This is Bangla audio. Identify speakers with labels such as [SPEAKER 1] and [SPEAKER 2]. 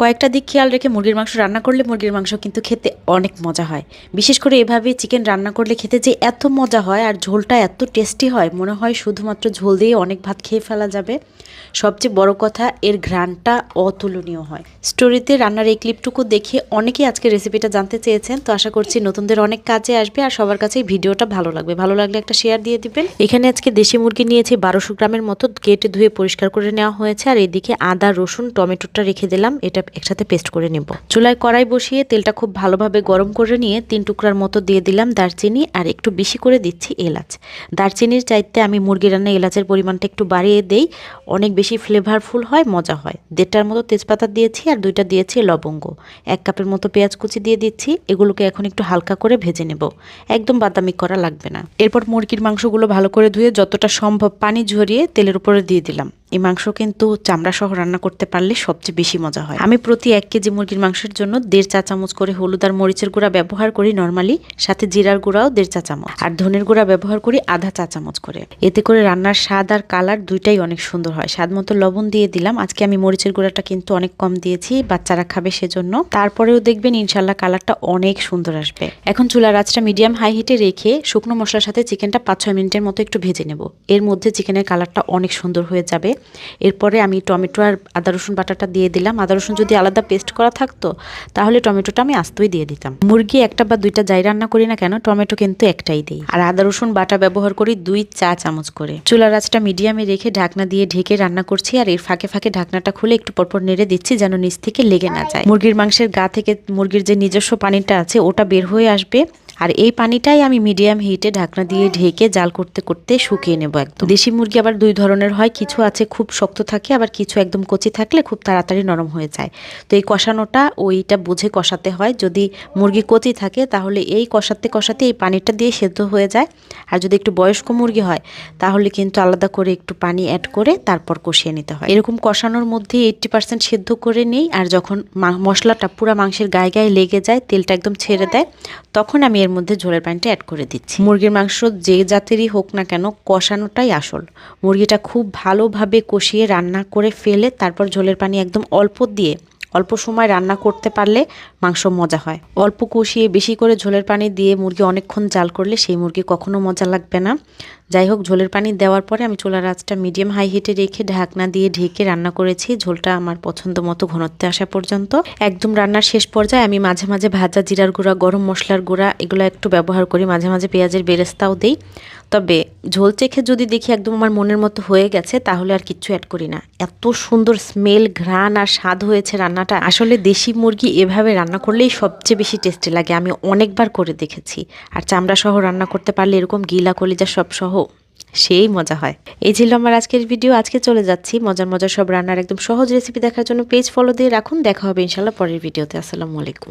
[SPEAKER 1] কয়েকটা দিক খেয়াল রেখে মুরগির মাংস রান্না করলে মুরগির মাংস কিন্তু খেতে অনেক মজা হয়। বিশেষ করে এভাবে চিকেন রান্না করলে খেতে যে এত মজা হয় আর ঝোলটা এত টেস্টি হয়, মনে হয় শুধুমাত্র ঝোল দিয়ে অনেক ভাত খেয়ে ফেলা যাবে। সবচেয়ে বড় কথা, এর ঘ্রাণটা অতুলনীয় হয়। স্টোরিতে রান্নার এই ক্লিপটুকু দেখে অনেকেই আজকে রেসিপিটা জানতে চেয়েছেন, তো আশা করছি নতুনদের অনেক কাজে আসবে আর সবার কাছেই ভিডিওটা ভালো লাগবে। ভালো লাগলে একটা শেয়ার দিয়ে দিবেন। এখানে আজকে দেশি মুরগি নিয়েছি বারোশো গ্রামের মতো, কেটে ধুয়ে পরিষ্কার করে নেওয়া হয়েছে। আর এদিকে আদা, রসুন, টমেটোটা রেখে দিলাম। এটা একসাথে পেস্ট করে নেব। চুলায় কড়াই বসিয়ে তেলটা খুব ভালোভাবে গরম করে নিয়ে তিন টুকরার মতো দিয়ে দিলাম দারচিনি আর একটু বেশি করে দিচ্ছি এলাচ। দারচিনির চাইতে আমি মুরগি রান্না এলাচের পরিমাণটা একটু বাড়িয়ে দেই, অনেক বেশি ফ্লেভারফুল হয়, মজা হয়। দেড়টার মতো তেজপাতা দিয়েছি আর দুইটা দিয়েছি লবঙ্গ। এক কাপের মতো পেঁয়াজ কুচি দিয়ে দিচ্ছি, এগুলোকে এখন একটু হালকা করে ভেজে নেব। একদম বাদামি করা লাগবে না। এরপর মুরগির মাংসগুলো ভালো করে ধুয়ে যতটা সম্ভব পানি ঝরিয়ে তেলের উপরে দিয়ে দিলাম। এই মাংস কিন্তু চামড়া সহ রান্না করতে পারলে সবচেয়ে বেশি মজা হয়। আমি প্রতি এক কেজি মুরগির মাংসের জন্য দেড় চা চামচ করে হলুদ আর মরিচের গুঁড়া ব্যবহার করি নর্মালি, সাথে জিরার গুঁড়াও দেড় চা চামচ। আর ধনের গুঁড়া ব্যবহার করি আধা চা চামচ করে। এতে করে রান্নার স্বাদ আর কালার দুইটাই অনেক সুন্দর হয়। স্বাদ মতো লবণ দিয়ে দিলাম। আজকে আমি মরিচের গুঁড়াটা কিন্তু অনেক কম দিয়েছি, বাচ্চারা খাবে সেজন্য। তারপরেও দেখবেন ইনশাল্লাহ কালারটা অনেক সুন্দর আসবে। এখন চুলার আঁচটা মিডিয়াম হাই হিটে রেখে শুকনো মশলার সাথে চিকেনটা পাঁচ ছয় মিনিটের মতো একটু ভেজে নেব। এর মধ্যে চিকেনের কালারটা অনেক সুন্দর হয়ে যাবে। এরপরে আমি টমেটো আর আদা রসুন বাটাটা দিয়ে দিলাম। আদা রসুন যদি আলাদা পেস্ট করা থাকতো, তাহলে টমেটোটা আমি আস্তই দিয়ে দিতাম। মুরগি একটা বা দুইটা যাই রান্না করি না কেন, টমেটো কিন্তু একটাই দিই। আর আদা রসুন বাটা ব্যবহার করি দুই চা চামচ করে। চুলার আঁচটা মিডিয়ামে রেখে ঢাকনা দিয়ে ঢেকে রান্না করছি আর এর ফাঁকে ফাঁকে ঢাকনাটা খুলে একটু পরপর নেড়ে দিচ্ছি যেন নিচ থেকে লেগে না যায়। মুরগির মাংসের গা থেকে মুরগির যে নিজস্ব পানিটা আছে, ওটা বের হয়ে আসবে। আর এই পানিটাই আমি মিডিয়াম হিটে ঢাকনা দিয়ে ঢেকে জাল করতে করতে শুকিয়ে নেব একদম। দেশি মুরগি আবার দুই ধরনের হয়, কিছু আছে খুব শক্ত থাকে, আবার কিছু একদম কচি থাকলে খুব তাড়াতাড়ি নরম হয়ে যায়। তো এই কষানোটা, ওইটা বুঝে কষাতে হয়। যদি মুরগি কচি থাকে, তাহলে এই কষাতে কষাতে এই পানিটা দিয়ে সেদ্ধ হয়ে যায়। আর যদি একটু বয়স্ক মুরগি হয়, তাহলে কিন্তু আলাদা করে একটু পানি অ্যাড করে তারপর কষিয়ে নিতে হয়। এরকম কষানোর মধ্যে এইটটি পার্সেন্ট সেদ্ধ করে নিই, আর যখন মশলাটা পুরো মাংসের গায়ে গায়ে লেগে যায়, তেলটা একদম ছেড়ে দেয়, তখন আমি এর মধ্যে ঝোলের পানিটা অ্যাড করে দিচ্ছি। মুরগির মাংস যে জাতেরই হোক না কেন কষানোটাই আসল। মুরগিটা খুব ভালোভাবে কষিয়ে রান্না করে ফেলে তারপর ঝোলের পানি একদম অল্প দিয়ে অল্প সময় রান্না করতে পারলে মাংস মজা হয়। অল্প কষিয়ে বেশি করে ঝোলের পানি দিয়ে মুরগি অনেকক্ষণ জাল করলে সেই মুরগি কখনো মজা লাগবে না। যাই হোক ঝোলের পানি দেওয়ার পরে আমি চুলার আঁচটা মিডিয়াম হাই হিটে রেখে ঢাকনা দিয়ে ঢেকে রান্না করেছি। ঝোলটা আমার পছন্দ মতো ঘনত্বে আসা পর্যন্ত। একদম রান্নার শেষ পর্যায়ে আমি মাঝে মাঝে ভাজা জিরার গুঁড়া, গরম মশলার গুঁড়া এগুলো একটু ব্যবহার করি। মাঝে মাঝে পেঁয়াজের বেরেস্তাও দিই। তবে ঝোল চেখে যদি দেখি একদম আমার মনের মতো হয়ে গেছে, তাহলে আর কিচ্ছু অ্যাড করি না। এত সুন্দর স্মেল ঘ্রাণ আর স্বাদ হয়েছে রান্নাটা। আসলে দেশি মুরগি এভাবে রান্না করলেই সবচেয়ে বেশি টেস্টি লাগে। আমি অনেকবার করে দেখেছি। আর চামড়া সহ রান্না করতে পারলে এরকম গিলা কলিজা সব সহ সেই মজা হয়। এই ছিল আমার আজকের ভিডিও আজকে চলে যাচ্ছি। মজার মজার সব রান্নার একদম সহজ রেসিপি দেখার জন্য পেজ ফলো দিয়ে রাখুন। দেখা হবে ইনশাল্লাহ পরের ভিডিওতে আসসালামু আলাইকুম।